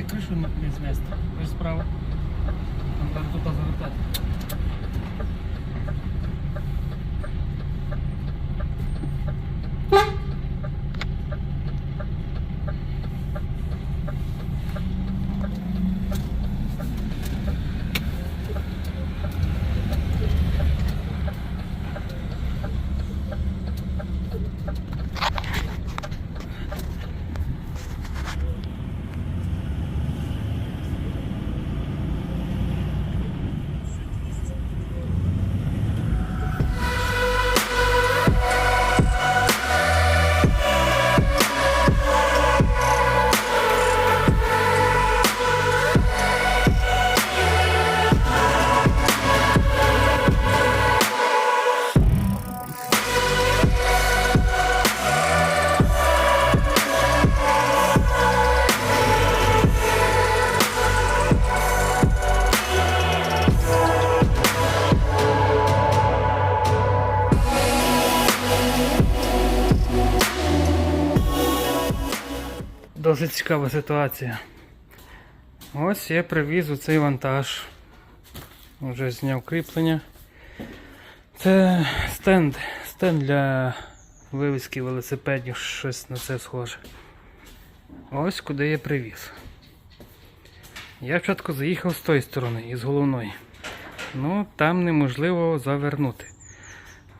треба не знести. Ось справа. Там зараз тут завертати. Досить цікава ситуація. Ось я привіз у цей вантаж. Вже зняв кріплення. Це стенд. Стенд для вивізки велосипедів, щось на це схоже. Ось куди я привіз. Я спочатку заїхав з тої сторони, із головної. Ну, там неможливо завернути.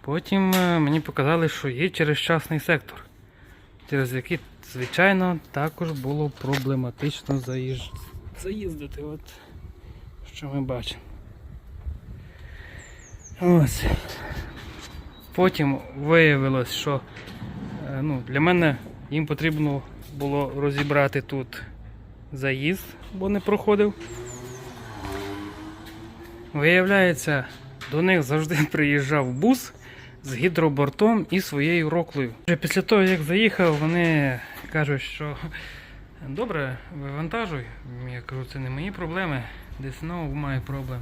Потім е, мені показали, що є через частний сектор через який, звичайно, також було проблематично заїж... заїздити. От що ми бачимо. Ось. Потім виявилось, що е, ну, для мене їм потрібно було розібрати тут заїзд, бо не проходив. Виявляється, до них завжди приїжджав бус з гідробортом і своєю роклою. Після того, як заїхав, вони кажуть, що добре, вивантажуй. Я кажу, це не мої проблеми. Десь знову має проблем.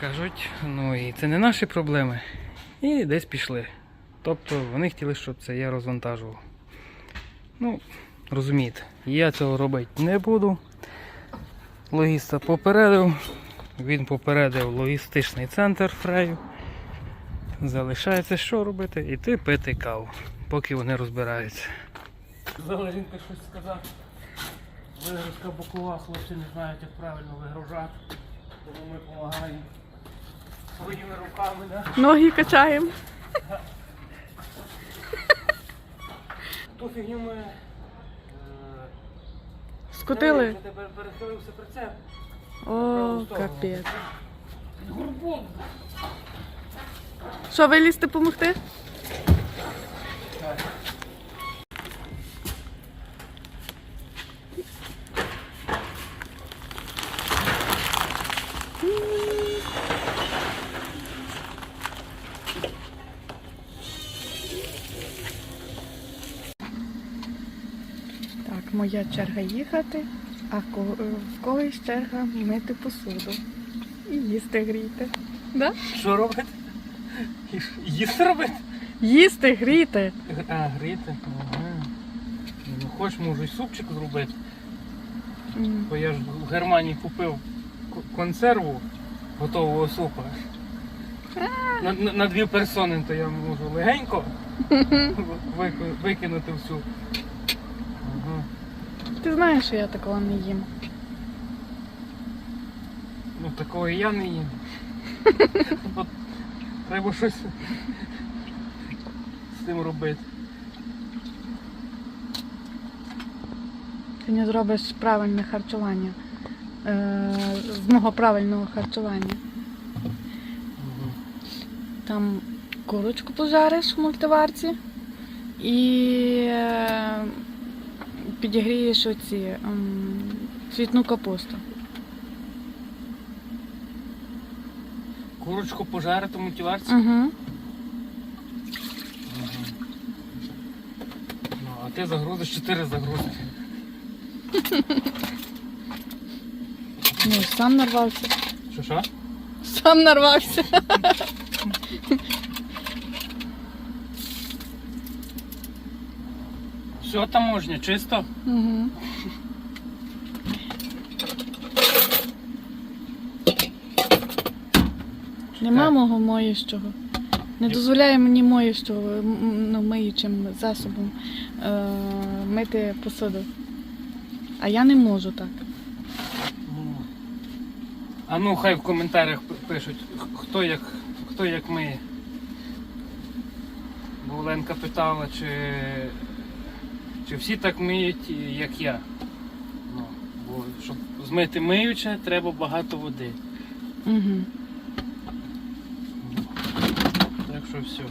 Кажуть, ну і це не наші проблеми. І десь пішли. Тобто вони хотіли, щоб це я розвантажував. Ну, розумієте, я цього робити не буду. Логіста попередив. Він попередив логістичний центр Фрею. Залишається що робити? Іти пити каву, поки вони розбираються. Казала жінка щось сказати. Вигрузка бокова, хлопці не знають, як правильно вигружати. Тому ми допомагаємо своїми руками. Да? Ноги качаємо. Ту фігню ми е, Скотили. тепер перехилився прицеп. О, капець. Горбом. Що, вилізти допомогти? Так, моя черга їхати, а е, в когось черга мити посуду і їсти гріти. Да? Що робити? Їсти робити? Їсти гріти. А, гріти. Ага. Ну, хоч можу і супчик зробити. М. Бо я ж в Германії купив консерву готового супа. На, на, на дві персони, то я можу легенько викинути всю. Ага. Ти знаєш, що я такого не їм. Ну такого і я не їм. От треба щось з цим робити. Ти не зробиш правильне харчування. Е, з мого правильного харчування. Там курочку пожариш в мультиварці і е, підігрієш оці ем, цвітну капусту. Курочку пожарити в мультиварці. Угу. ти загрузиш 4 загрузки. Ну, сам нарвався. Що що? Сам нарвався. Все таможня, чисто. Угу. Нема мого моїщого. Не дозволяє мені моїщого ну, миючим засобом е, мити посуду. А я не можу так. А ну хай в коментарях пишуть, хто як, хто як миє. Бо Оленка питала, чи, чи всі так миють, як я. Ну, бо щоб змити миюче, треба багато води. Угу. Так що все.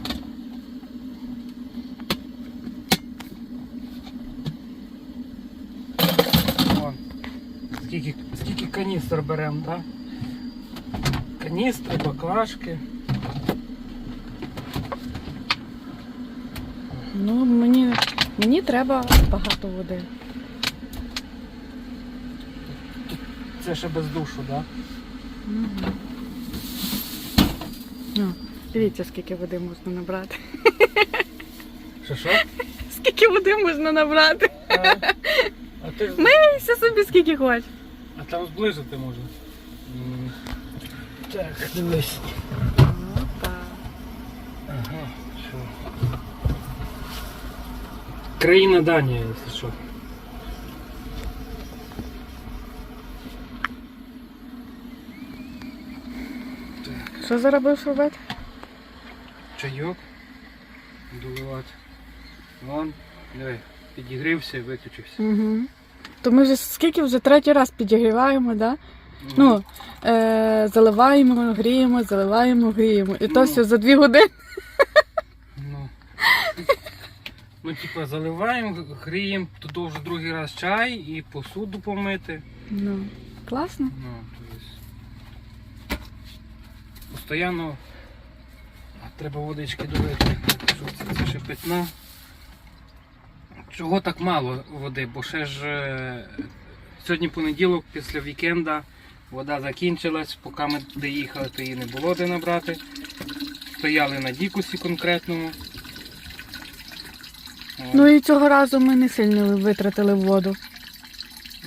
Вон. Скільки, скільки каністр беремо, так? Каністри, баклажки. Ну, мені, мені треба багато води. Це ще без душу, так? Угу. Ну, дивіться, скільки води можна набрати. Що що? Скільки води можна набрати? А, а, ти, Мийся собі скільки хочеш. А там зближити можна. Так, дивись. Опа. Ага, все. Країна Данія, якщо що. Що будеш робити? чайок доливати. Вон, диви, підігрівся і виключився. Угу. То ми вже скільки вже третій раз підігріваємо, да? Ну, е, заливаємо, гріємо, заливаємо, гріємо. І то Ну. все за дві години. Ну, ну типа заливаємо, гріємо, туди вже другий раз чай і посуду помити. Ну, класно. Ну, то есть... Постоянно треба водички долити, щоб це, це ще питна. Чого так мало води? Бо ще ж е, сьогодні понеділок, після вікенда, вода закінчилась, поки ми доїхали, то її не було де набрати. Стояли на дікусі конкретному. Ну і цього разу ми не сильно витратили воду.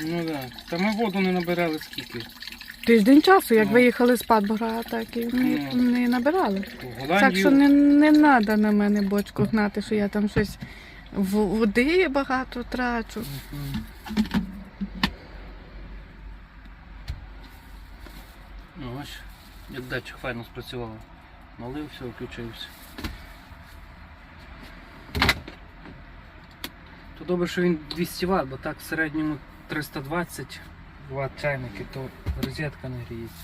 Ну так. Та ми воду не набирали скільки. Тиждень часу, як Ну. виїхали з Падбора, так і не, Ну. не набирали. Так що не, не треба на мене бочку гнати, що я там щось води багато трачу. Ну ось, як датчик файно спрацював. Налив, все, включився. То добре, що він 200 Вт, бо так в середньому 320 Вт чайники, то розетка не гріється.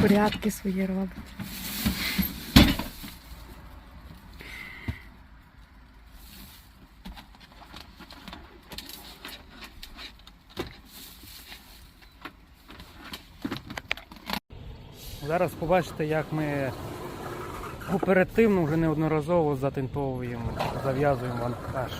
Порядки свої робить. Зараз побачите, як ми оперативно вже неодноразово затинтовуємо, зав'язуємо вантаж.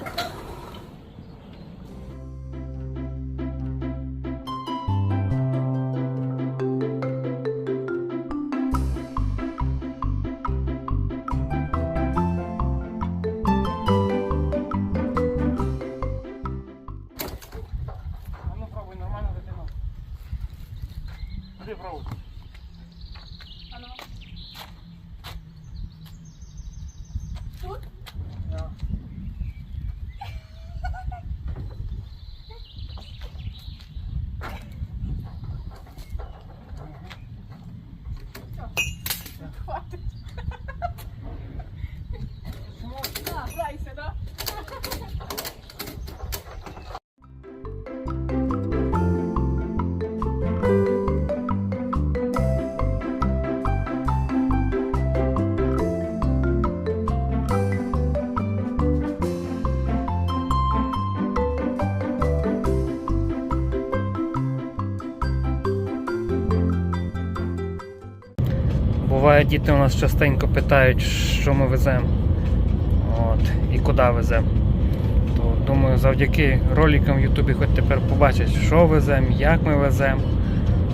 Діти у нас частенько питають, що ми веземо. І куди веземо. То думаю, завдяки роликам в Ютубі хоч тепер побачать, що веземо, як ми веземо,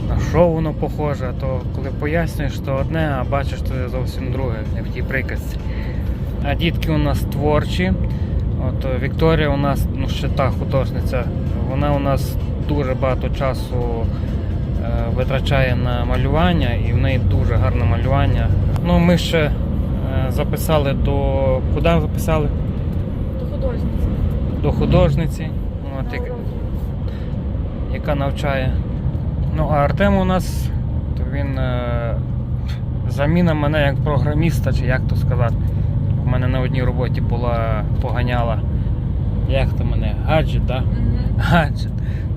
на що воно похоже. То коли пояснюєш, то одне, а бачиш, то зовсім друге, не в тій приказці. А дітки у нас творчі. От е, Вікторія у нас ну, ще та художниця вона у нас дуже багато часу е, витрачає на малювання, і в неї дуже гарне малювання. Ну, ми ще е, записали до. Куди записали? До художниці. До художниці, от, як- яка навчає. Ну, а Артем у нас, то він е, заміна мене як програміста, чи як то сказати. У мене на одній роботі була поганяла. Як то мене? Гаджет, так? Да? гаджет.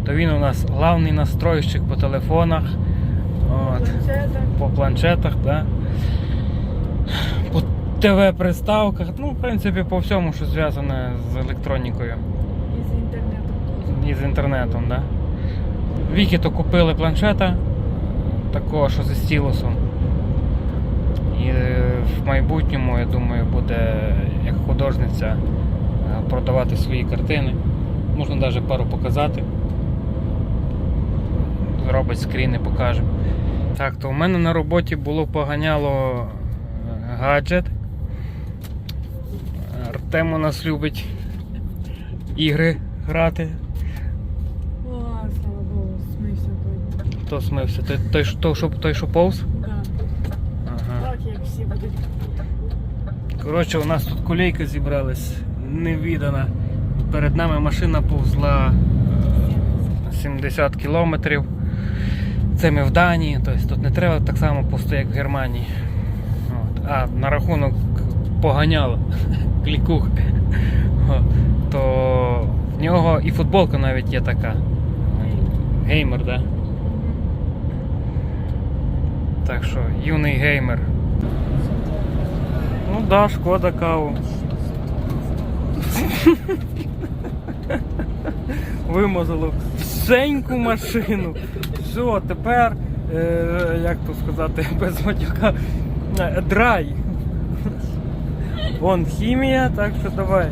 То він у нас главний настройщик по телефонах, от, по планшетах, да? по ТВ-приставках, ну, в принципі, по всьому, що зв'язане з електронікою І з інтернетом і з інтернетом. Да? Віки то купили планшета, такого, що зі стілусом. І е, в майбутньому, я думаю, буде як художниця е, продавати свої картини. Можна навіть пару показати. Зробить скріни, покаже. Так, то у мене на роботі було поганяло е, гаджет. Артем у нас любить ігри грати. О, слава Богу, смився той. Хто смився? Той, той, що- той, що, той, що повз? Да. Ага. Так, як всі будуть. Коротше, у нас тут колейка зібралась невідана. Перед нами машина повзла е, 70 кілометрів. Це ми в Данії, тобто тут не треба так само пусто, як в Германії. От. А на рахунок поганяло клікух. То в нього і футболка навіть є така. Геймер? Да? Так що, юний геймер. Ну да, шкода каву. Вимазало всеньку машину. Все, тепер, е, як то сказати, без матюка, е, драй. Вон хімія, так що давай.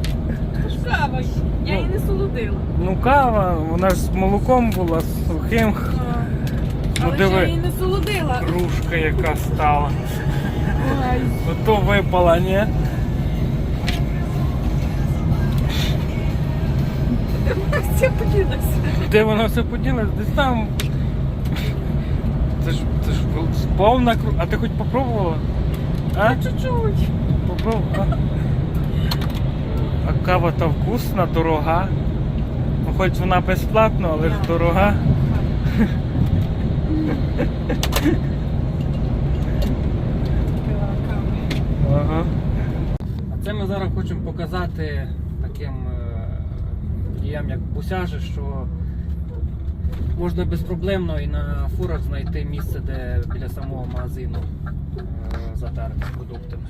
Кава, я її не солодила. Ну кава, вона ж з молоком була, з сухим. Ну Але ж я диви, її не солодила. кружка яка стала. Ай. Ото випала, ні? Все поділося. Де воно все поділось? Десь там. Це ж, це ж повна кру. А ти хоч попробувала? А? Чуть-чуть. Попробувала. А кава та вкусна, дорога. Ну хоч вона безплатна, але ж дорога. Ага. А це ми зараз хочемо показати таким е, водіям, як бусяжі, що можна безпроблемно і на фурах знайти місце, де біля самого магазину затарити з продуктами.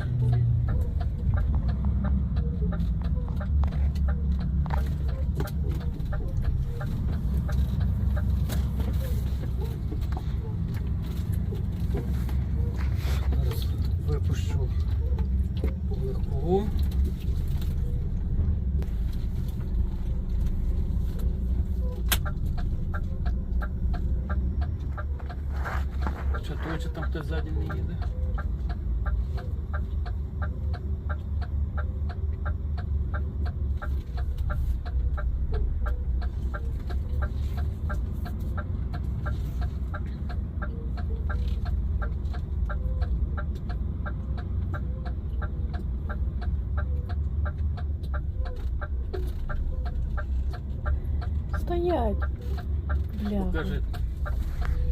їде? Стоять. Бля. Покажи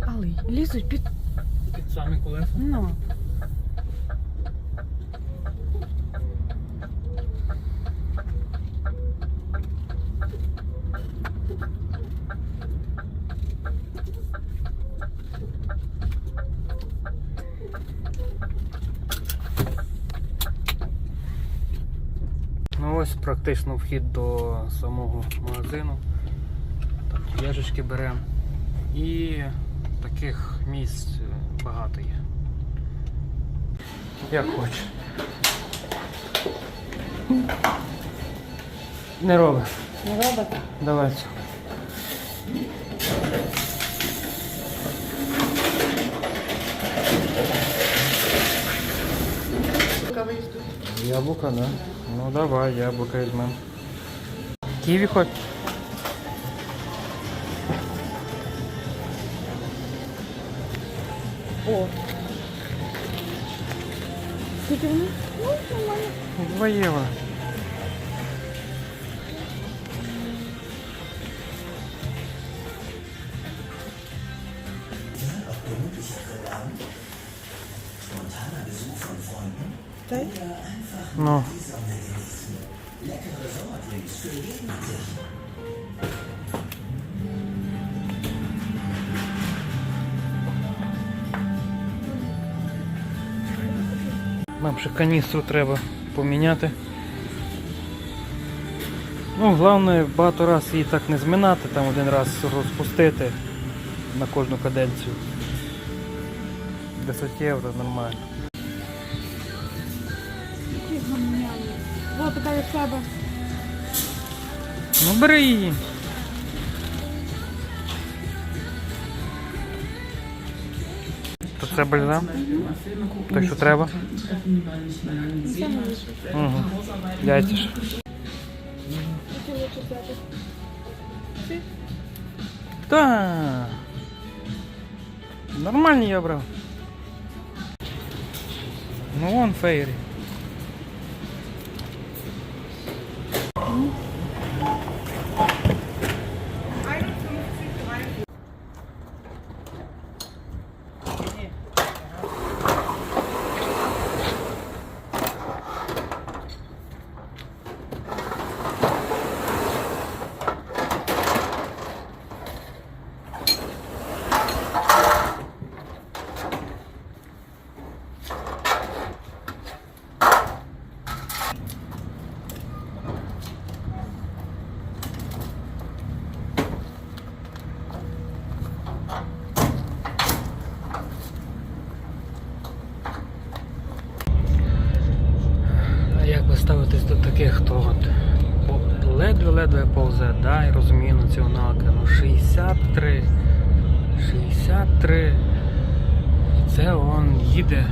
Але лізуть під. під самі колеса. Ну. Ну ось практично вхід до самого магазину. Так, яжечки беремо. І таких місць багато є. Як хочеш. Не роби. Не робите? Давай цю. Яблука, да? Ну давай, яблука візьмем. Ківі хоч? О. Скільки вони? Ну, нормально. 2 євро. Так? Ну. Нам ще каністру треба поміняти. Ну, головне багато раз її так не зминати, там один раз розпустити на кожну каденцію. 10 євро нормально. О, така як тебе. Ну бери її. це бальзам? Так що треба? Угу. Яйця ж. Які лучше взяти? Ці? Та. Нормальні я брав. Ну вон фейрі. Таких, хто от ледве-ледве повзе, да, і розумію націоналка, ну 63, 63, і це он їде.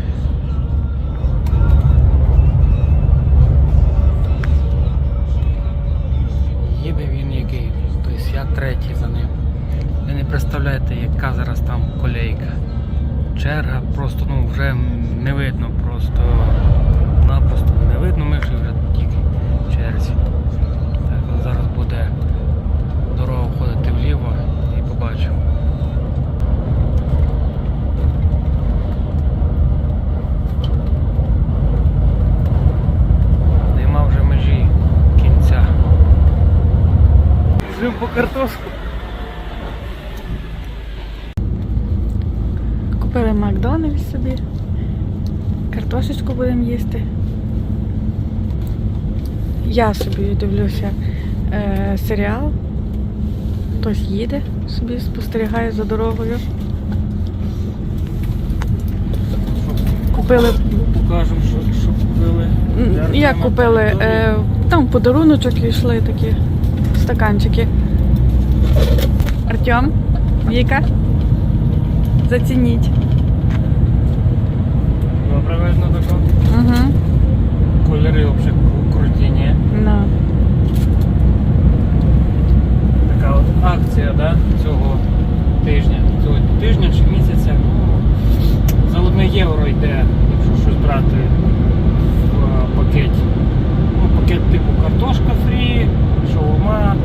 Їде він який, тобто я третій за ним. Ви не представляєте, яка зараз там колейка. Черга просто ну вже не видно просто напросто не видно миші вже тільки в черзі. Так, от зараз буде дорога входити вліво і побачимо. Нема вже межі кінця. Жив по картошку. Купили Макдональдс собі. Картошечку будемо їсти. Я собі дивлюся е, серіал. Хтось їде, собі спостерігає за дорогою. Купили. Покажемо, що, що купили. Як купили? Е, там подаруночок йшли такі стаканчики. Артем, Віка, зацініть. Добре видно тако. Угу. Кольори взагалі круті, ні? No. Така от акція да, цього тижня. Цього тижня чи місяця. Ну, за одне євро йде, якщо щось брати в е, пакеті. Ну, пакет типу картошка фрі, шаурма.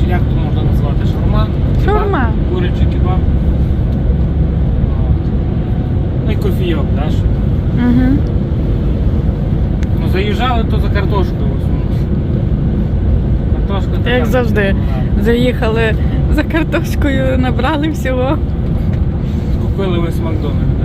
Чи як то можна назвати? Шаурма? Кебаб? Шаурма. Курячий кебаб. От. Ну і кофійок, да, ще. Угу. Ну, заїжджали то за картошкою в основному. Картошка така. Як завжди. Да. Заїхали за картошкою, набрали всього. Купили весь Макдональдс?